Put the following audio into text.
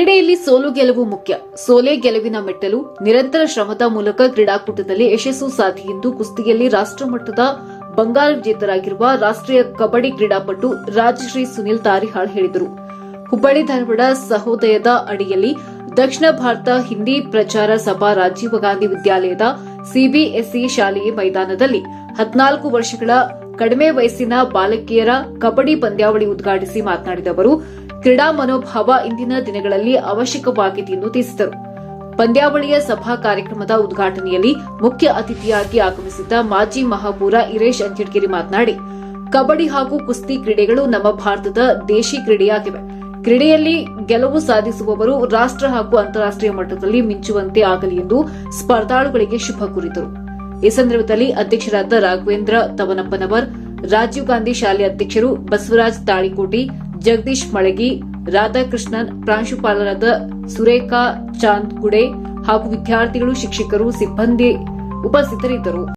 ಕ್ರೀಡೆಯಲ್ಲಿ ಸೋಲು ಗೆಲುವು ಮುಖ್ಯ. ಸೋಲೆ ಗೆಲುವಿನ ಮೆಟ್ಟಲು. ನಿರಂತರ ಶ್ರಮದ ಮೂಲಕ ಕ್ರೀಡಾಕೂಟದಲ್ಲಿ ಯಶಸ್ಸು ಸಾಧಿ ಎಂದು ಕುಸ್ತಿಯಲ್ಲಿ ರಾಷ್ಟ್ರಮಟ್ಟದ ಬಂಗಾಳ ವಿಜೇತರಾಗಿರುವ ರಾಷ್ಟ್ರೀಯ ಕಬಡ್ಡಿ ಕ್ರೀಡಾಪಟು ರಾಜಶ್ರೀ ಸುನಿಲ್ ತಾರಿಹಾಳ್ ಹೇಳಿದರು. ಹುಬ್ಬಳ್ಳಿ ಧಾರವಾಡ ಸಹೋದಯದ ಅಡಿಯಲ್ಲಿ ದಕ್ಷಿಣ ಭಾರತ ಹಿಂದಿ ಪ್ರಚಾರ ಸಭಾ ರಾಜೀವ ಗಾಂಧಿ ವಿದ್ಯಾಲಯದ ಸಿಬಿಎಸ್ಇ ಶಾಲೆಯ ಮೈದಾನದಲ್ಲಿ ಹದಿನಾಲ್ಕು ವರ್ಷಗಳ ಕಡಿಮೆ ವಯಸ್ಸಿನ ಬಾಲಕಿಯರ ಕಬಡ್ಡಿ ಪಂದ್ಯಾವಳಿ ಉದ್ಘಾಟಿಸಿ ಮಾತನಾಡಿದ ಅವರು, ಕ್ರೀಡಾ ಮನೋಭಾವ ಇಂದಿನ ದಿನಗಳಲ್ಲಿ ಅವಶ್ಯಕವಾಗಿದೆ ಎಂದು ತಿಳಿಸಿದರು ಪಂದ್ಯಾವಳಿಯ ಸಭಾ ಕಾರ್ಯಕ್ರಮದ ಉದ್ಘಾಟನೆಯಲ್ಲಿ ಮುಖ್ಯ ಅತಿಥಿಯಾಗಿ ಆಗಮಿಸಿದ್ದ ಮಾಜಿ ಮಹಾಪೂರ ಇರೇಶ್ ಅಂಜಡ್ಗಿರಿ ಮಾತನಾಡಿ, ಕಬಡ್ಡಿ ಹಾಗೂ ಕುಸ್ತಿ ಕ್ರೀಡೆಗಳು ನಮ್ಮ ಭಾರತದ ದೇಶಿ ಕ್ರೀಡೆಯಾಗಿವೆ. ಕ್ರೀಡೆಯಲ್ಲಿ ಗೆಲುವು ಸಾಧಿಸುವವರು ರಾಷ್ಟ್ರ ಹಾಗೂ ಅಂತಾರಾಷ್ಟೀಯ ಮಟ್ಟದಲ್ಲಿ ಮಿಂಚುವಂತೆ ಆಗಲಿ ಎಂದು ಸ್ಪರ್ಧಾಳುಗಳಿಗೆ ಶುಭ ಕೋರಿದರು. ಈ ಸಂದರ್ಭದಲ್ಲಿ ಅಧ್ಯಕ್ಷರಾದ ರಾಘವೇಂದ್ರ ತವನಪ್ಪನವರ್, ರಾಜೀವ್ ಗಾಂಧಿ ಶಾಲೆ ಅಧ್ಯಕ್ಷರು ಬಸವರಾಜ್ ತಾಳಿಕೋಟಿ, ಜಗದೀಶ್ ಮಳಗಿ, ರಾಧಾಕೃಷ್ಣನ್, ಪ್ರಾಂಶುಪಾಲರಾದ ಸುರೇಖಾ ಚಾಂದ್ಗುಡೆ ಹಾಗೂ ವಿದ್ಯಾರ್ಥಿಗಳು, ಶಿಕ್ಷಕರು, ಸಿಬ್ಬಂದಿ ಉಪಸ್ಥಿತರಿದ್ದರು.